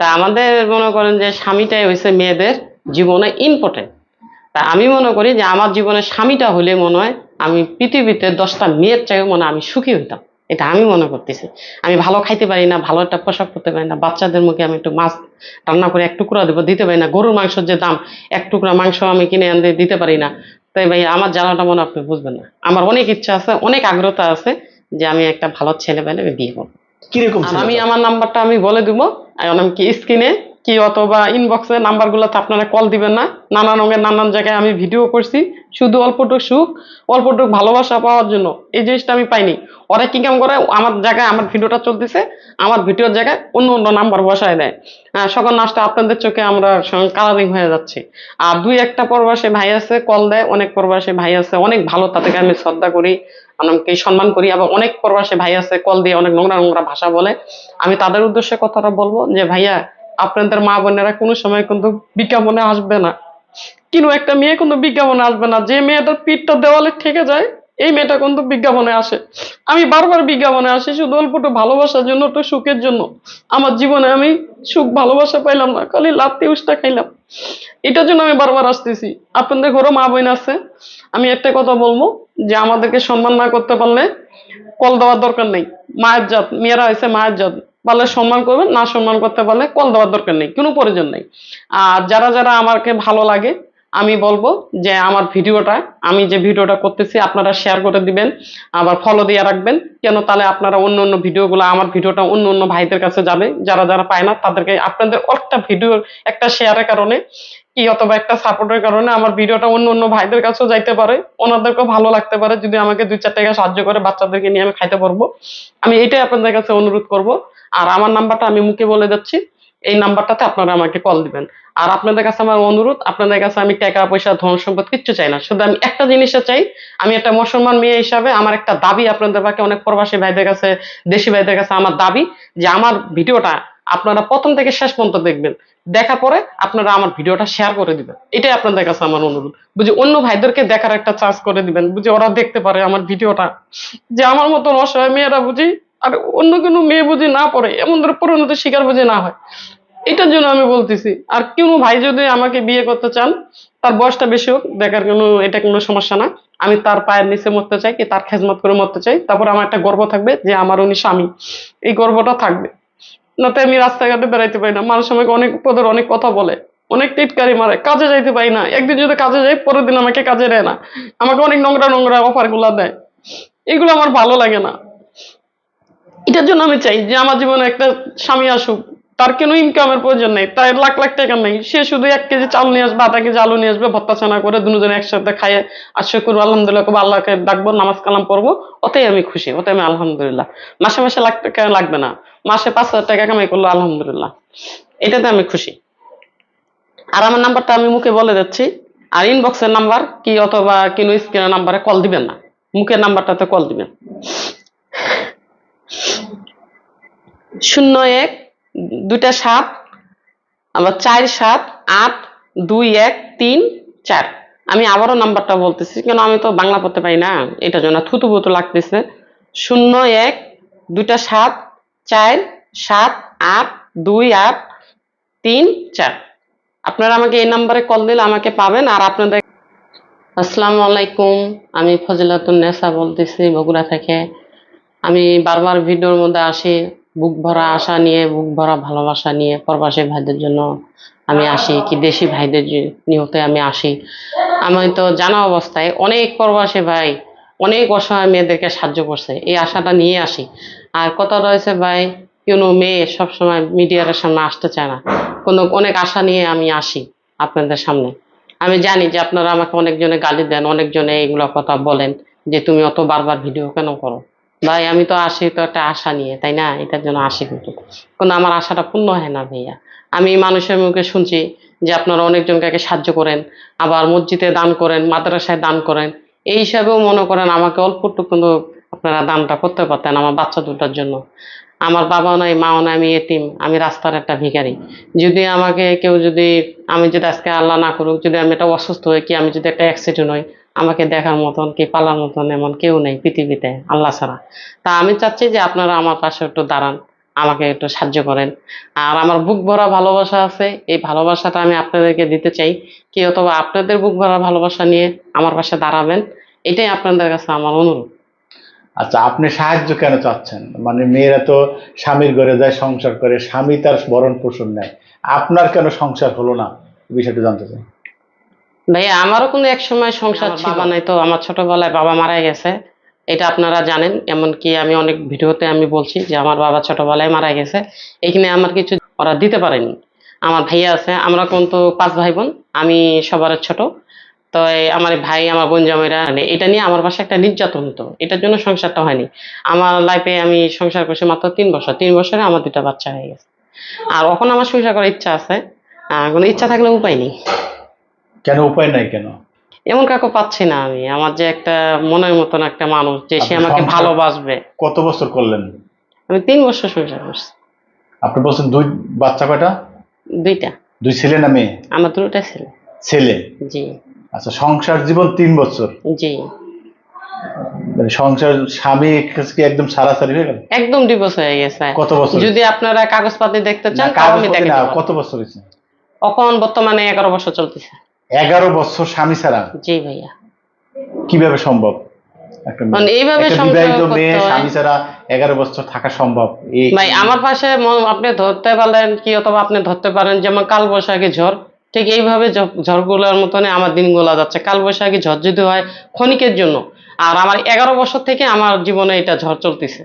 তা আমাদের মনে করেন যে স্বামীটাই হয়েছে মেয়েদের জীবনে ইম্পর্টেন্ট তা আমি মনে করি যে আমার জীবনে স্বামীটা হলে মনে হয় আমি পৃথিবীতে দশটা মেয়ের চাইও মনে আমি সুখী হইতাম। এটা আমি মনে করতেছি। আমি ভালো খাইতে পারি না, ভালো একটা পোশাক করতে পারি না, বাচ্চাদের মুখে আমি একটু মাছ রান্না করে এক টুকরা দেবো, দিতে পারি না। গরুর মাংসের যে দাম, এক টুকরা মাংস আমি কিনে আনতে দিতে পারি না। তাই ভাই, আমার জ্বালাটা মনে আপনি বুঝবেন না। আমার অনেক ইচ্ছা আছে, অনেক আগ্রহতা আছে যে আমি একটা ভালো ছেলে আমি বিয়ে করব। কীরকম আমি আমার নাম্বারটা আমি বলে দিব। এখন আমি কি? স্ক্রিনে? কি অথবা ইনবক্সে নাম্বারগুলোতে আপনারা কল দিবেন না। নানান রঙের নানান জায়গায় আমি ভিডিও করছি। শুধু অল্পটুক সুখ, অল্পটুক ভালোবাসা পাওয়ার জন্য। এই জিনিসটা আমি পাইনি। ওরা কি কাম করে আমার জায়গায় আমার ভিডিওটা চলতেছে, আমার ভিডিওর জায়গায় অন্য অন্য নাম্বার বসায় দেয়। সকাল নাস্তা আপনাদের চোখে আমরা কালারিং হয়ে যাচ্ছি। আর দুই একটা প্রবাসী ভাই আছে কল দেয়। অনেক প্রবাসী ভাই আছে, অনেক ভালো, তাদেরকে আমি শ্রদ্ধা করি আমাকে সম্মান করি। এবং অনেক প্রবাসী ভাই আছে কল দিয়ে অনেক নোংরা নোংরা ভাষা বলে। আমি তাদের উদ্দেশ্যে কথাটা বলব যে, ভাইয়া আপনাদের মা বোনেরা কোনো সময় কিন্তু বিজ্ঞাপনে আসবে না। কিন্তু একটা মেয়ে কিন্তু বিজ্ঞাপনে আসবে না। যে মেয়েটার পিঠটা দেওয়ালে ঠেকে যায়, এই মেয়েটা কিন্তু বিজ্ঞাপনে আসে। আমি বারবার বিজ্ঞাপনে আসি শুধু অল্প একটু ভালোবাসার জন্য, একটু সুখের জন্য। আমার জীবনে আমি সুখ, ভালোবাসা পাইলাম না, খালি লাত্তি উষ্টা খাইলাম। এটার জন্য আমি বারবার আসতেছি। আপনাদের ঘরেও মা বোন আছে। আমি একটা কথা বলব, যে আমাদেরকে সম্মান না করতে পারলে কল দেওয়ার দরকার নেই। মায়ের জাত, মেয়েরা হয়েছে মায়ের জাত। পারলে সম্মান করবেন, না সম্মান করতে পারলে কল দেওয়ার দরকার নেই, কোনো প্রয়োজন নেই। আর যারা যারা আমাকে ভালো লাগে, আমি বলব যে আমার ভিডিওটা, আমি যে ভিডিওটা করতেছি আপনারা শেয়ার করে দিবেন, আবার ফলো দিয়ে রাখবেন, কেন তাহলে আপনারা অন্য অন্য ভিডিওগুলো, আমার ভিডিওটা অন্য অন্য ভাইদের কাছে যাবে, যারা যারা পায় না তাদেরকে আপনাদের একটা ভিডিওর একটা শেয়ারের কারণে কি অথবা একটা সাপোর্টের কারণে আমার ভিডিওটা অন্য অন্য ভাইদের কাছেও যাইতে পারে, ওনাদেরকেও ভালো লাগতে পারে, যদি আমাকে দুই চার টাকা সাহায্য করে বাচ্চাদেরকে নিয়ে আমি খাইতে পারব। আমি এটাই আপনাদের কাছে অনুরোধ করব আর আমার নাম্বারটা আমি মুখে বলে যাচ্ছি এই নাম্বারটাতে আপনারা আমাকে কল দিবেন। আর আপনাদের কাছে আমার অনুরোধ, আপনাদের কাছে আমি টাকা, পয়সা, ধন সম্পদ কিচ্ছু চাই না। শুধু আমি একটা জিনিসটা চাই, আমি একটা মুসলমান মেয়ে হিসাবে আমার একটা দাবি আপনাদের পাকে, অনেক প্রবাসী ভাইদের কাছে, দেশি ভাইদের কাছে আমার দাবি যে আমার ভিডিওটা আপনারা প্রথম থেকে শেষ পর্যন্ত দেখবেন। দেখার পরে আপনারা আমার ভিডিওটা শেয়ার করে দিবেন। এটাই আপনাদের কাছে আমার অনুরোধ। বুঝি অন্য ভাইদেরকে দেখার একটা চার্জ করে দিবেন। বুঝি ওরা দেখতে পারে আমার ভিডিওটা। যে আমার মতন অসহায় মেয়েরা বুঝি আর অন্য কোনো মেয়ে বুঝি না পড়ে, এমন ধরে পরিণত শিকার বুঝি না হয়। এটার জন্য আমি বলতেছি, আর কোনো ভাই যদি আমাকে বিয়ে করতে চান, তার বয়সটা বেশি হোক, দেখার কোনো, এটা কোনো সমস্যা না। আমি তার পায়ের নিচে মরতে চাই, কি তার খেজমত করে মরতে চাই। তারপর আমার একটা গর্ব থাকবে যে আমার উনি স্বামী। এই গর্বটা থাকবে। নাতে আমি রাস্তাঘাটে বেড়াইতে পারি না। মানুষ আমাকে অনেক পদের অনেক কথা বলে। অনেক টিটকারি মারে। কাজে যাইতে পারি না। একদিন যদি কাজে যাই, পরের দিন আমাকে কাজে দেয় না। আমাকে অনেক নোংরা নোংরা অফারগুলা দেয়। এগুলো আমার ভালো লাগে না। এটার জন্য আমি চাই যে আমার জীবনে একটা স্বামী আসুক। তার কোনো ইনকামের প্রয়োজন নেই। তার লাখ লাখ টাকা নেই। সে শুধু এক কেজি চাল নিয়ে আসবে, আধা কেজি আলু নিয়ে আসবে, ভত্তা চানা করে দুজনে একসাথে খাইয়ে আশ্রয় শুকুর আলহামদুলিল্লাহ করব, আল্লাহকে ডাকবো, নামাজ কালাম পড়ব। ওতেই আমি খুশি ওতে আমি আলহামদুলিল্লাহ। মাসে মাসে লাখ টাকা লাগবে না। মাসে পাঁচ হাজার টাকা কামাই করল আলহামদুলিল্লাহ। এটাতে আমি খুশি। আর আমার নাম্বারটা আমি মুখে বলে যাচ্ছি আর ইনবক্সের নাম্বার কি অথবা কিনো স্ক্রিনের নাম্বারে কল দিবেন না। মুখের নাম্বারটাতে কল দিবেন। শূন্য এক, দুইটা সাত, আবার চার সাত, আট, দুই এক, তিন, চার। আমি আবারও নাম্বারটা বলতেছি, কেন আমি তো বাংলা পড়তে পারি না? এটার জন্য থুতু বুতু লাগতেছে। শূন্য এক, দুইটা সাত, চার, সাত, আট, দুই, আট, তিন, চার। আপনারা আমাকে এই নাম্বারে কল দিলে আমাকে পাবেন, আর আপনাদের আসসালামু আলাইকুম, আমি ফজিলাতুন নেসা বলতেছি বগুড়া থেকে। আমি বারবার ভিডিওর মধ্যে আসি, বুক ভরা আশা নিয়ে, বুক ভরা ভালোবাসা নিয়ে, প্রবাসী ভাইদের জন্য আমি আসি কি দেশি ভাইদের নিয়তে আমি আসি। আমি তো জানা অবস্থায় অনেক প্রবাসী ভাই অনেক অসহায় মেয়েদেরকে সাহায্য করছে, এই আশাটা নিয়ে আসি। আর কথা রয়েছে ভাই, কোনো মেয়ে সবসময় মিডিয়ার সামনে আসতে চায় না। কোনো অনেক আশা নিয়ে আমি আসি আপনাদের সামনে। আমি জানি যে আপনারা আমাকে অনেকজনে গালি দেন, অনেকজনে এইগুলো কথা বলেন যে তুমি অত বারবার ভিডিও কেন করো? ভাই, আমি তো আসি, তো একটা আশা নিয়ে, তাই না? এটার জন্য আসি কিন্তু। কিন্তু আমার আশাটা পূর্ণ হয় না ভাইয়া। আমি মানুষের মুখে শুনছি যে আপনারা অনেকজনকে সাহায্য করেন, আবার মসজিদে দান করেন, মাদ্রাসায় দান করেন। এই হিসাবেও মনে করেন আমাকে অল্প একটু কিন্তু আপনারা দানটা করতে পারতেন আমার বাচ্চা দুটার জন্য। আমার বাবাও নাই, মাও নাই, আমি এতিম, আমি রাস্তার একটা ভিখারি। যদি আমাকে কেউ যদি, আমি যদি আজকে আল্লাহ না করুক, যদি আমি এটা অসুস্থ হই, কি আমি যদি একটা অ্যাক্সিডেন্ট হই আমাকে দেখার মতন কি পালার মতন এমন কেউ নেই পৃথিবীতে, আল্লাহ ছাড়া। তা আমি চাচ্ছি যে আপনারা আমার পাশে একটু দাঁড়ান, আমাকে একটু সাহায্য করেন। আর আমার বুক ভরা ভালোবাসা আছে, এই ভালোবাসাটা আমি আপনাদেরকে দিতে চাই। কি অথবা আপনাদের বুক ভরা ভালোবাসা নিয়ে আমার পাশে দাঁড়াবেন, এটাই আপনাদের কাছে আমার অনুরোধ। আচ্ছা আপনি সাহায্য কেন চাচ্ছেন? মানে মেয়েরা তো স্বামীর ঘরে যায়, সংসার করে, স্বামী তার ভরণ পোষণ নেয়। আপনার কেন সংসার হলো না? বিষয়টা জানতে চাই। ভাইয়া আমারও কোনো এক সময় সংসার ছিল বাবা নাই তো আমার ছোটবেলায় বাবা মারা গেছে। এটা আপনারা জানেন এমনকি আমি অনেক ভিডিওতে আমি বলছি যে আমার বাবা ছোটবেলায় মারা গেছে। এখানে আমার কিছু ওরা দিতে পারেনি। আমার ভাইয়া আছে আমরা কিন্তু পাঁচ ভাই বোন আমি সবার ছোট। তো আমার ভাই আমার বোন জামাইরা মানে এটা নিয়ে আমার বাসায় একটা নির্যাতন হতো এটার জন্য সংসারটা হয়নি। আমার লাইফে আমি সংসার করছি মাত্র তিন বছর তিন বছরে আমার দুটা বাচ্চা হয়ে গেছে। আর এখন আমার সংসার করার ইচ্ছা আছে কোনো ইচ্ছা থাকলে উপায় নেই। কেন উপায় নাই কেন? এমন কাউকে পাচ্ছি না আমি। আমার যে একটা মনের মতন একটা মানুষ যে সে আমাকে সংসার- ভালোবাসবে। কত বছর করলেন? আমি তিন বছর সংসার করছি। আপনি বলছেন দুই বাচ্চা কয়টা? দুইটা। দুই ছেলে না মেয়ে? আমার দুটা ছেলে। ছেলে? জি। আচ্ছা সংসার জীবন তিন বছর। জি। মানে সংসার স্বামী কি একদম সারাসারি হয়ে গেল? একদম ডিভোর্স হয়ে গেছে। কত বছর? যদি আপনারা কাগজপাতি দেখতে চান না, কত বছর হয়েছে? এখন বর্তমানে এগারো বছর চলতেছে। এগারো বছর স্বামী ছাড়া? জি ভাইয়া। কীভাবে সম্ভব? মানে এইভাবে একটা সংসার বিবাহিত করতে মেয়ে। স্বামী ছাড়া এগারো বছর থাকা সম্ভব? ভাই আমার পাশে ম- আপনি ধরতে পারলেন কি অথবা আপনি ধরতে পারেন যেমন কাল বৈশাখী ঝড়। ঠিক এইভাবে ঝড়গুলোর মতনই আমার দিনগুলো যাচ্ছে। কাল বৈশাখী ঝড় যদি হয় ক্ষণিকের জন্য। আর আমার এগারো বছর থেকে আমার জীবনে এটা ঝড় চলতেছে।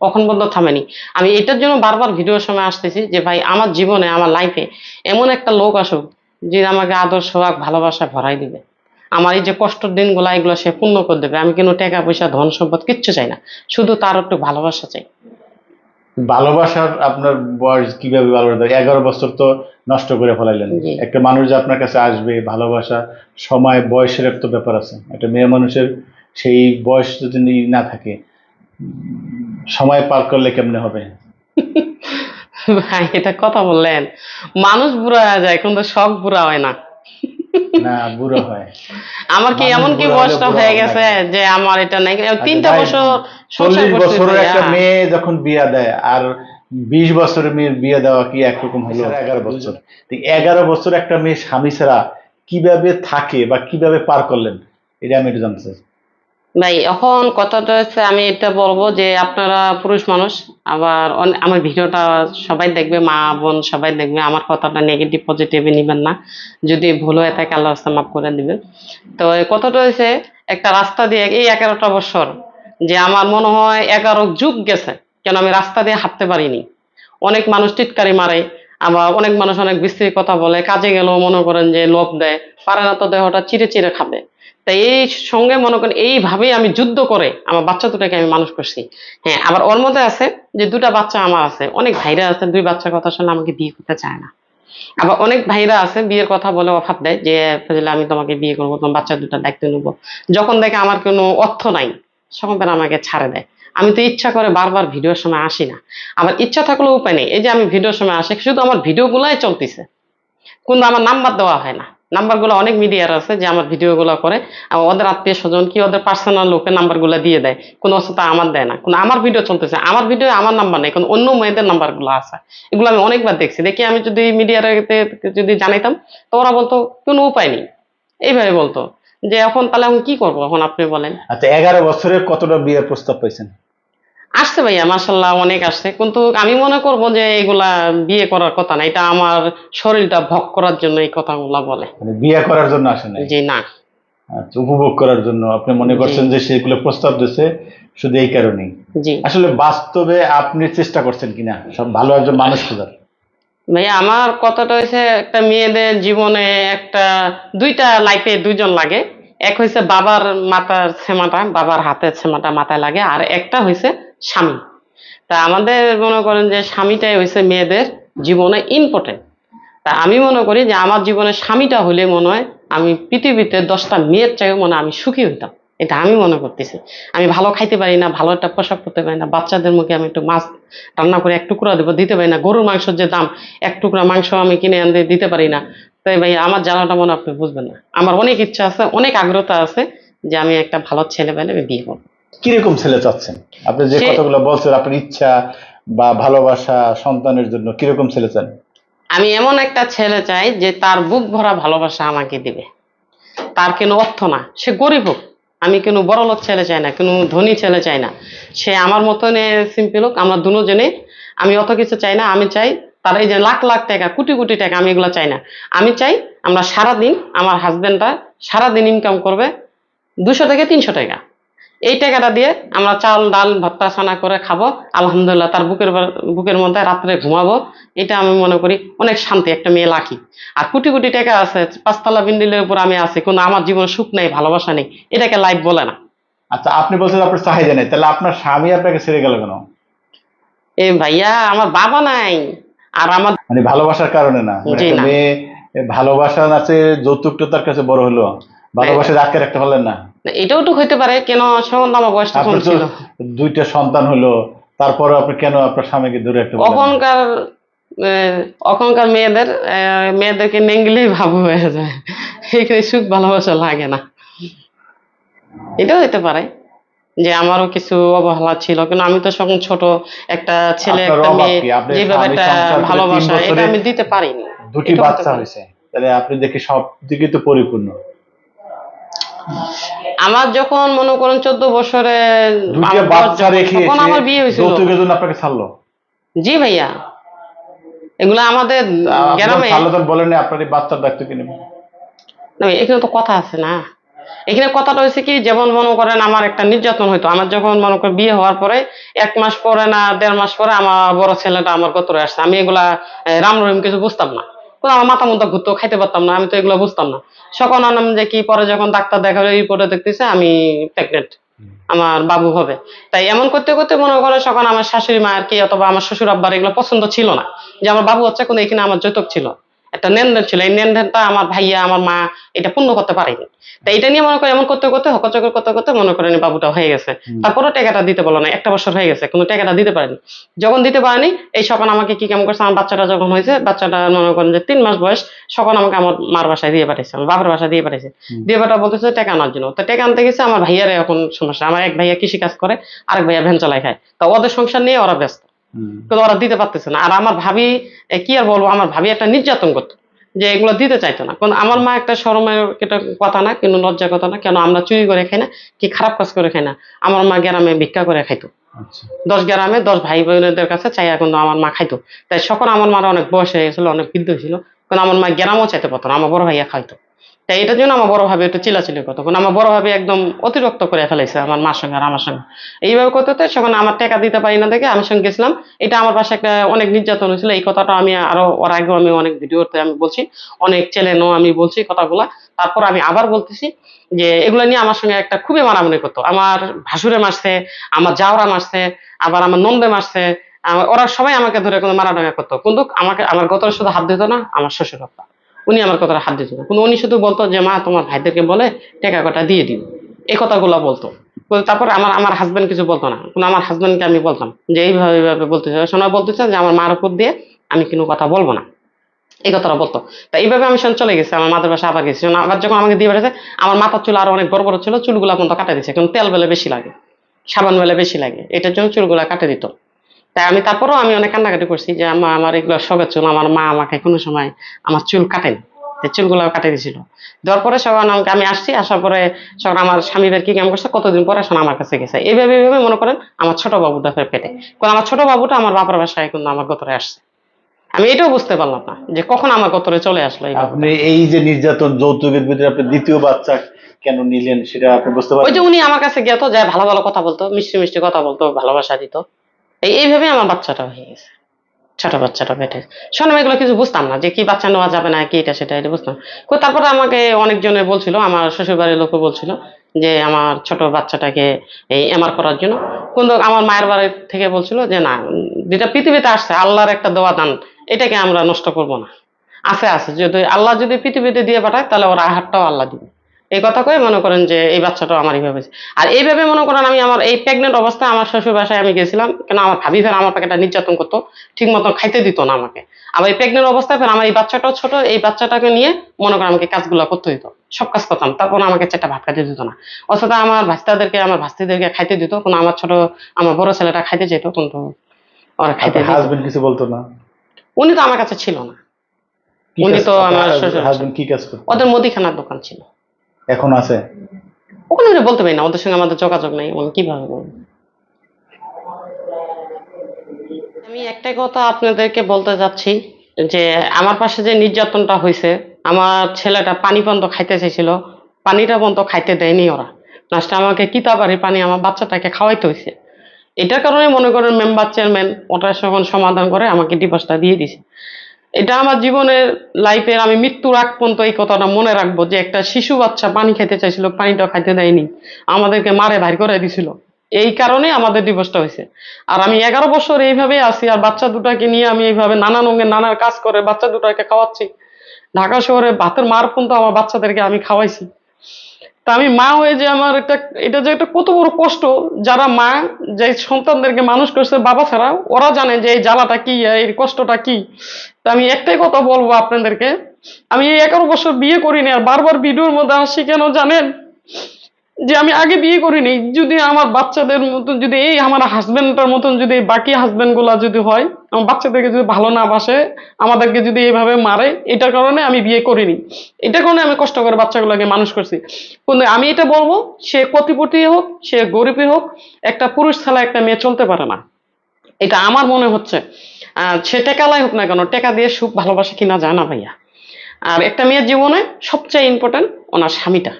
কখন পর্যন্ত থামেনি। আমি এটার জন্য বারবার ভিডিওর সময় আসতেছি যে ভাই আমার জীবনে আমার লাইফে এমন একটা লোক আসুক যে আমাকে আদর সোহাগ ভালোবাসা ভরাই দিবে। আমার এই যে কষ্টের দিনগুলো এগুলো সে পূর্ণ করে দেবে। আমি কোনো টাকা পয়সা ধন সম্পদ কিচ্ছু চাই না। শুধু তার একটু ভালোবাসা চাই। ভালোবাসার আপনার বয়স কীভাবে ভালোবাসা এগারো বছর তো নষ্ট করে ফেলাইলেন। একটা মানুষ যে আপনার কাছে আসবে ভালোবাসা সময় বয়সের একটা ব্যাপার আছে। একটা মেয়ে মানুষের সেই বয়স যদি না থাকে সময় পার করলে কেমনে হবে? ভাই এটা কথা বললেন। মানুষ বুড়া হয়ে যায় কিন্তু শখ বুড়া হয় না। না বুড়ো হয়। আমার কি এমন কি বয়সটা হয়ে গেছে যে আমার এটা নাই? তিনটা বছর চল্লিশ বছরের একটা মেয়ে যখন বিয়া দেয় আর বিশ বছরের মেয়ের বিয়ে দেওয়া কি একরকম হলো? এগারো বছর। এগারো বছর একটা মেয়ে স্বামী ছাড়া কীভাবে থাকে বা কীভাবে পার করলেন? এটা আমি একটু জানতে চাই। ভাই, এখন কথাটা হচ্ছে আমি এটা বলব যে আপনারা পুরুষ মানুষ, আবার আমার ভিডিওটা সবাই দেখবে, মা, বোন সবাই দেখবে, আমার কথাটা নেগেটিভ পজিটিভে নিবেন না। যদি ভুল হয়ে থাকে, আল্লাহ রাস্তা মাফ করে দিবেন। তো কথাটা হচ্ছে একটা রাস্তা দিয়ে, এই এগারোটা বছর যে আমার মনে হয় এগারো যুগ গেছে, কেন আমি রাস্তা দিয়ে হাঁটতে পারিনি। অনেক মানুষ টিটকারি মারে, আবার অনেক মানুষ অনেক বিস্তৃত কথা বলে, কাজে গেলেও মনে করেন যে লোভ দেয়, পারে না তো দেহটা চিরে চিরে খাবে। তাই এই সঙ্গে মনে করেন এইভাবেই আমি যুদ্ধ করে আমার বাচ্চা দুটাকে আমি মানুষ করছি। হ্যাঁ আবার ওর মধ্যে আছে যে দুটা বাচ্চা আমার আছে, অনেক ভাইরা আছে, দুই বাচ্চার কথা শুনে আমাকে বিয়ে করতে চায় না। আবার অনেক ভাইরা আছে, বিয়ের কথা বলে অফার দেয় যে, ফজলে, আমি তোমাকে বিয়ে করব, তোমার বাচ্চা দুটা দায়িত্ব নেব। যখন দেখে আমার কোনো অর্থ নাই, তখন তারা আমাকে ছাড়ে দেয়। আমি তো ইচ্ছা করে বারবার ভিডিওর সময় আসি না। আমার ইচ্ছা থাকলেও উপায় নেই। এই যে আমি ভিডিওর সময় আসি, শুধু আমার ভিডিওগুলাই চলতেছে। কিন্তু আমার নাম্বার দেওয়া হয় না। নাম্বারগুলো অনেক মিডিয়ার আছে যে আমার ভিডিওগুলো করে ওদের আত্মীয় স্বজন কি ওদের পার্সোনাল লোকের নাম্বারগুলো দিয়ে দেয়। কোনো অবস্থা আমার দেয় না। কোনো আমার ভিডিও চলতেছে, আমার ভিডিও আমার নাম্বার নেই, কোনো অন্য মেয়েদের নাম্বারগুলো আছে। এগুলো আমি অনেকবার দেখছি। দেখি আমি যদি মিডিয়ার যদি জানাইতাম, তো ওরা বলতো, কোনো উপায় নেই। এইভাবে বলতো। যে এখন তাহলে আমি কি করব? এখন আপনি বলেন। আচ্ছা এগারো বছরে কতটা বিয়ের প্রস্তাব পাইছেন? আসছে ভাইয়া মাসাল্লাহ অনেক আসছে। কিন্তু আমি মনে করব যে এগুলা বিয়ে করার কথা না এটা আমার শরীরটা ভোগ করার জন্য এই কথাগুলা বলে। মানে বিয়ে করার জন্য আসে নাই? যে না। আচ্ছা উপভোগ করার জন্য। আপনি মনে করছেন যে সেগুলো প্রস্তাব দিচ্ছে শুধু এই কারণেই? জি। আসলে বাস্তবে আপনি চেষ্টা করছেন কিনা? সব ভালো একজন মানুষ খোঁজার। ভাইয়া আমার কথাটা হয়েছে একটা মেয়েদের জীবনে একটা দুইটা লাইফে দুইজন লাগে। এক হয়েছে বাবার মাথার ছেমাটা বাবার হাতের ছেমাটা মাথায় লাগে আর একটা হয়েছে স্বামী। তা আমাদের মনে করেন যে স্বামীটাই হয়েছে মেয়েদের জীবনে ইম্পর্টেন্ট তা আমি মনে করি যে আমার জীবনে স্বামীটা হলে মনে হয় আমি পৃথিবীতে দশটা মেয়ের চাইও মনে আমি সুখী হইতাম। এটা আমি মনে করতেছি। আমি ভালো খাইতে পারি না, ভালো একটা পোশাক করতে পারি না, বাচ্চাদের মুখে আমি একটু মাছ রান্না করে এক টুকরা দেবো, দিতে পারি না। গরুর মাংসের যে দাম, এক টুকরা মাংস আমি কিনে আনতে দিতে পারি না। তাই ভাই, আমার জ্বালাটা মনে আপনি বুঝবেন না। আমার অনেক ইচ্ছা আছে, অনেক আগ্রহতা আছে যে আমি একটা ভালো ছেলে পেলে বিয়ে করব। কীরকম ছেলে চাচ্ছেন? আপনি যে কথাগুলো বলছেন আপনার ইচ্ছা বা ভালোবাসা সন্তানের জন্য কীরকম ছেলে চান? আমি এমন একটা ছেলে চাই যে তার বুক ভরা ভালোবাসা আমাকে দিবে। তার কোনো অর্থ না। সে গরিব হোক আমি কোনো বড় লোক ছেলে চাই না কোনো ধনী ছেলে চাই না। সে আমার মতন সিম্পল হোক আমরা দুজনে আমি অত কিছু চাই না। আমি চাই তার এই যে লাখ লাখ টাকা কোটি কোটি টাকা আমি এগুলো চাই না। আমি চাই আমরা সারাদিন আমার হাজবেন্ডটা সারাদিন ইনকাম করবে দুশো থেকে তিনশো টাকা। এই টাকাটা দিয়ে আমরা চাল ডাল ভত্তা ছানা করে খাব। আলহামদুলিল্লাহ তার বুকের বুকের মধ্যে রাত্রে ঘুমাবো। এটা আমি মনে করি অনেক শান্তি একটা মেয়ে লাকি। আর কোটি কোটি টাকা আছে পাঁচতলা বিন্দিলের উপর আমি আছি কোনো আমার জীবনে সুখ নেই ভালোবাসা নেই। এটাকে লাইফ বলে না। আচ্ছা আপনি বলছেন আপনার চাহিদা নেই তাহলে আপনার স্বামী আপনাকে ছেড়ে গেল কেন? এ ভাইয়া আমার বাবা নাই। আর আমার মানে ভালোবাসার কারণে না মানে না। মেয়ে ভালোবাসা আছে যৌতুকটা তার কাছে বড় হলো। ভালোবাসা রাখতে রাখতে পারলেন না। এটাও তো হইতে পারে কেন সখন আমার বয়সটা কম ছিল দুইটা সন্তান হলো তারপরে আপনি কেন আপনার স্বামীকে দূরে রাখতে? অখনকার অখনকার মেয়েদের মেয়েদেরকে নেংলেই ভাব হয়ে যায়। এখানে সুখ ভালোবাসা লাগে না। এটাও হতে পারে যে আমারও কিছু অবহেলা ছিল কিন্তু আমি তো সখন ছোট একটা ছেলে একটা মেয়ে যেভাবে একটা ভালোবাসা এটা আমি দিতে পারিনি। দুটি বাচ্চা। হয়েছে। তাহলে আপনি দেখি সব দিকে তো পরিপূর্ণ। আমার যখন মনে করেন চোদ্দ বছরে আমার বাচ্চা রেখে আমার বিয়ে হয়েছিল। আপনাকে ছাড়লো? জি ভাইয়া। এগুলো আমাদের গ্রামে বলেন আপনার বাচ্চার দায়িত্ব কি নেবেন না, এখানে তো কথা আছে না। এখানে কথাটা হয়েছে কি যেমন মনে করেন আমার একটা নির্যাতন হইতো। আমার যখন মনে করেন বিয়ে হওয়ার পরে এক মাস পরে না দেড় মাস পরে আমার বড় ছেলেটা আমার গতরে আসছে। আমি এগুলা রাম রহিম কিছু বুঝতাম না। কোনো আমার মাথা মতো ঘুরতো খাইতে পারতাম না আমি তো এগুলো বুঝতাম না। সকল আনাম যে কি পরে যখন ডাক্তার দেখাবে রিপোর্টে পরে দেখতেছে আমি প্রেগনেন্ট আমার বাবু হবে। তাই এমন করতে করতে মনে করে সখন আমার শাশুড়ি মায়ের কি অথবা আমার শ্বশুর আব্বার এগুলো পছন্দ ছিল না। যে আমার বাবু হচ্ছে কোনো এখানে আমার যৌতুক ছিল। একটা লেনদেন ছিল। এই লেনদেনটা আমার ভাইয়া আমার মা এটা পূর্ণ করতে পারেনি। তাই এটা নিয়ে মনে করে এমন করতে করতে হকচকর করতে করতে মনে করেন বাবুটা হয়ে গেছে। হুম। তারপরে টাকাটা দিতে বলো না একটা বছর হয়ে গেছে কিন্তু টাকাটা দিতে পারেনি। যখন দিতে পারেনি এই সকাল আমাকে কি কেমন করছে আমার বাচ্চাটা যখন হয়েছে বাচ্চাটা মনে করেন যে তিন মাস বয়স সকাল আমাকে আমার মার বাসায় দিয়ে পাঠিয়েছে আমার বাবার বাসায় দিয়ে পাঠিয়েছে। দিয়ে পাঠা বলতেছে টাকা আনার জন্য। তো টাকা আনতে গেছে আমার ভাইয়ার এখন সমস্যা। আমার এক ভাইয়া কৃষি কাজ করে আরেক ভাইয়া ভ্যান চালায় খায়। তো ওদের সংসার নিয়ে ওরা ব্যস্ত। কিন্তু ওরা দিতে পারতেছে না। আর আমার ভাবি কি আর বলব আমার ভাবি একটা নির্যাতন করতো যে এগুলো দিতে চাইতো না। কারণ আমার মা একটা শরমের এটা কথা না কিন্তু লজ্জার কথা না কেন আমরা চুরি করে খাই না কি খারাপ কাজ করে খাই না আমার মা গ্রামে ভিক্ষা করে খাইতো। আচ্ছা। দশ গ্রামে দশ ভাই বোনদের কাছে চাইয়া কিন্তু আমার মা খাইতো। তাই সকল আমার মার অনেক বয়স হয়ে গেছিল অনেক বৃদ্ধ ছিল কারণ আমার মা গ্রামও চাইতে পারতো না আমার বড় ভাইয়া খাইতো। তাই এটার জন্য আমার বড় ভাবি একটু চিলাচিলি করতো। কারণ আমার বড় ভাবি একদম অতিরিক্ত করে ফেলেছে আমার মার সঙ্গে আর আমার সঙ্গে। এইভাবে করতে যখন আমার টাকা দিতে পারি না দেখে আমি সঙ্গে গেছিলাম। এটা আমার পাশে একটা অনেক নির্যাতন হয়েছিল। এই কথাটা আমি আরও, ওর আগেও আমি অনেক ভিডিওতে আমি বলছি। অনেক চ্যানেলও আমি বলছি কথাগুলা। তারপর আমি আবার বলতেছি যে এগুলো নিয়ে আমার সঙ্গে একটা খুবই মারামারি করতো। আমার ভাসুরে মারছে, আমার জাওরা মারছে, আবার আমার নন্দে মারছে। ওরা সবাই আমাকে ধরে কোনো মারাডাঙ্গা করতো। কিন্তু আমাকে, আমার গতরে শুধু হাত দিত না, আমার শ্বশুর বাপ্পা উনি আমার কথাটা হাত দিত না উনি শুধু বলতো যে, মা, তোমার ভাইদেরকে বলে টাকা কটা দিয়ে দিও। এই কথাগুলো বলতো। তারপর আমার আমার হাজবেন্ড কিছু বলতো না। কিন্তু আমার হাজবেন্ডকে আমি বলতাম যে, এইভাবে এইভাবে বলতেছে শোনা বলতেছে যে, আমার মার উপর দিয়ে আমি কোনো কথা বলব না। এই কথাটা বলতো। তা এইভাবে আমি সঙ্গে চলে গেছি, আমার মাদের বাসা আবার গেছি। আবার যখন আমাকে দিয়ে বেড়েছে আমার মাথার চুল আরও অনেক বড় বড় ছিল, চুলগুলো পর্যন্ত কাটা দিচ্ছে কারণ তেল বেলে বেশি লাগে, সাবান বেলে বেশি লাগে। এটার জন্য চুলগুলা কাটে দিত। তাই আমি তারপরেও আমি অনেক কান্নাকাটি করছি যে আমার আমার এগুলো শখের চুল আমার মা আমাকে কোনো সময় আমার চুল কাটেন। তো চুলগুলো কাটে দিয়েছিল দেওয়ার পরে সকাল আমি আসছি আসার পরে সকাল আমার স্বামী বের কি কেমন করছে কতদিন পরে এখন আমার কাছে গেছে। এইভাবে এইভাবে মনে করেন আমার ছোট বাবুটা ফের পেটে কারণ আমার ছোট বাবুটা আমার বাবার বাসায় কিন্তু আমার গতরে আসছে। আমি এটাও বুঝতে পারলাম না যে কখন আমার গতরে চলে আসলো এই আপনি এই যে নির্যাতন যৌতুকের ভিতরে আপনি দ্বিতীয় বাচ্চা কেন নিলেন সেটা আপনি বুঝতে ওই যে উনি আমার কাছে গেতো যায় ভালো ভালো কথা বলতো মিষ্টি মিষ্টি কথা বলতো ভালোবাসা দিত। এইভাবে আমার বাচ্চাটা হয়ে গেছে। ছোট বাচ্চাটা পেটে শোনো, আমি এগুলো কিছু বুঝতাম না যে কি বাচ্চা নেওয়া যাবে না, কি এটা সেটা, এটা বুঝতাম তারপরে আমাকে অনেকজনে বলছিল, আমার শ্বশুর বাড়ির লোকে বলছিল যে আমার ছোট বাচ্চাটাকে এই এমআর করার জন্য। কিন্তু আমার মায়ের বাড়ি থেকে বলছিল যে না, যেটা পৃথিবীতে আসছে, আল্লাহর একটা দেওয়া দান, এটাকে আমরা নষ্ট করব না। আছে আছে, যদি আল্লাহ যদি পৃথিবীতে দিয়ে পাঠায়, তাহলে ওর আহারটাও আল্লাহ দিবে। এই কথা কয়ে মনে করেন যে এই বাচ্চাটাও আমার এইভাবে আর এইভাবে মনে করেন আমি আমার এই প্রেগনেন্ট অবস্থায় আমার শ্বশুর বাসায় আমি গেছিলাম কেন আমার ভাবি ফের আমার প্যাকেটটা নির্যাতন করতো ঠিক মতো খাইতে দিত না আমাকে। আবার এই প্রেগনেন্ট অবস্থায় ফের আমার এই বাচ্চাটাও ছোট এই বাচ্চাটাকে নিয়ে মনে করেন আমাকে কাজগুলো করতে দিত সব কাজ করতাম তারপর আমাকে চারটা ভাত খাইতে দিত না। অথচ আমার ভাস্তাদেরকে আমার ভাস্তিদেরকে খাইতে দিত কোনো আমার ছোট আমার বড় ছেলেটা খাইতে যেত কিন্তু ওরা খাইতে হাজবেন্ড কিছু বলতো না? উনি তো আমার কাছে ছিল না। উনি তো আমার হাজবেন্ড কি কাজ করতো? ওদের মুদিখানার দোকান ছিল। এখন আছে। ওখানে উনি বলতে পারি না, ওদের সঙ্গে আমাদের যোগাযোগ নেই উনি কীভাবে বলব? আমি একটাই কথা আপনাদেরকে বলতে যাচ্ছি, যে আমার পাশে যে নির্যাতনটা হয়েছে, আমার ছেলেটা পানি পর্যন্ত খাইতে চাইছিল, পানিটা পর্যন্ত খাইতে দেয়নি ওরা। লাস্টে আমাকে কিতাবারি পানি আমার বাচ্চাটাকে খাওয়াইতে হয়েছে। এটার কারণে মনে করেন মেম্বার চেয়ারম্যান ওটা সমাধান করে আমাকে ডিভোর্সটা দিয়ে দিছে এটা আমার জীবনের লাইফের আমি মৃত্যুর আগ পর্যন্ত এই কথাটা মনে রাখব যে একটা শিশু বাচ্চা পানি খেতে চাইছিল, পানিটা খাইতে দেয়নি। আমাদেরকে মারে বাইর করে দিছিল। এই কারণে আমাদের ডিভোর্সটা হয়েছে। আর আমি এগারো বছর এইভাবে আছি, আর বাচ্চা দুটাকে নিয়ে আমি এইভাবে নানান অঙ্গে নানার কাজ করে বাচ্চা দুটাকে খাওয়াচ্ছি। ঢাকা শহরে ভাতের মার পর্যন্ত আমার বাচ্চাদেরকে আমি খাওয়াইছি। তা আমি মা হয়ে যে আমার একটা, এটা যে একটা কত বড় কষ্ট, যারা মা, যে সন্তানদেরকে মানুষ করছে বাবা ছাড়া, ওরা জানে যে এই জ্বালাটা কি, এই কষ্টটা কি। তা আমি একটাই কথা বলব আপনাদেরকে, আমি এই এগারো বছর বিয়ে করিনি আর বারবার ভিডিওর মধ্যে আসি, কেন জানেন? যে আমি আগে বিয়ে করিনি, যদি আমার বাচ্চাদের মতন যদি এই আমার হাজবেন্ডটার মতন যদি বাকি হাজবেন্ডগুলা যদি হয়, আমার বাচ্চাদেরকে যদি ভালো না বাসে, আমাদেরকে যদি এইভাবে মারে, এটার কারণে আমি বিয়ে করিনি। এটার কারণে আমি কষ্ট করে বাচ্চাগুলোকে মানুষ করছি। কিন্তু আমি এটা বলব, সে কোটিপতি হোক, সে গরিবই হোক, একটা পুরুষ ছাড়া একটা মেয়ে চলতে পারে না। এটা আমার মনে হচ্ছে। সে টেকালাই হোক না কেন, টেকা দিয়ে সুখ, ভালোবাসা কিনা জানা ভাইয়া। আর একটা মেয়ের জীবনে সবচেয়ে ইম্পর্টেন্ট ওনার স্বামীটা।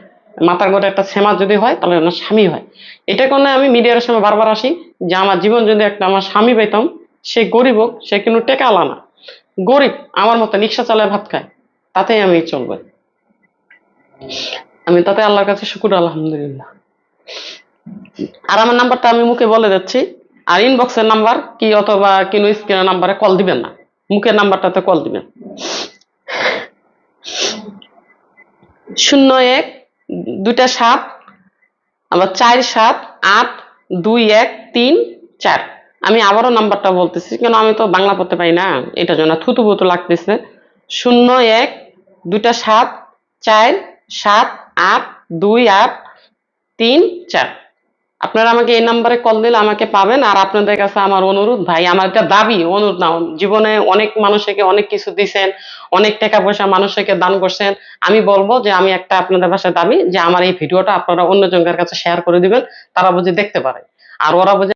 মাথার ঘরে একটা সেমা যদি হয়, তাহলে ওনার স্বামী হয়। এটা কারণে আমি মিডিয়ার সময় বারবার আসি যে আমার জীবন যদি একটা আমার স্বামী পেতাম সে গরিব হোক, সে কিন্তু টেকা আলা না। গরিব আমার মতো রিক্সা চালায় ভাত খায়, তাতেই আমি চলবো। আমি তাতে আল্লাহর কাছে শুকুর, আলহামদুলিল্লাহ। আর আমার নাম্বারটা আমি মুখে বলে যাচ্ছি আর ইনবক্সের নাম্বার কি অথবা কিনো স্ক্রিনের নাম্বারে কল দিবেন না। মুখের নাম্বারটাতে কল দিবেন। শূন্য এক দুইটা সাত, আবার চার সাত, আট, দুই এক, তিন, চার। আমি আবারও নাম্বারটা বলতেছি, কেন আমি তো বাংলা পড়তে পারি না? এটার জন্য থুতু বুতু লাগতেছে। শূন্য এক, দুইটা সাত, চার, সাত, আট, দুই, আট, তিন, চার। আপনারা আমাকে এই নাম্বারে কল দিলে আমাকে পাবেন, আর আপনাদের কাছে আমার অনুরোধ, ভাই, আমার একটা দাবি, অনুরোধ না, জীবনে অনেক মানুষকে অনেক কিছু দিছেন, অনেক টাকা পয়সা মানুষকে দান করছেন। আমি বলব যে, আমি একটা আপনাদের ভাষায় দাবি যে, আমার এই ভিডিওটা আপনারা অন্য জনের কাছে শেয়ার করে দিবেন, তারা বুঝে দেখতে পারে। আর ওরা বুঝে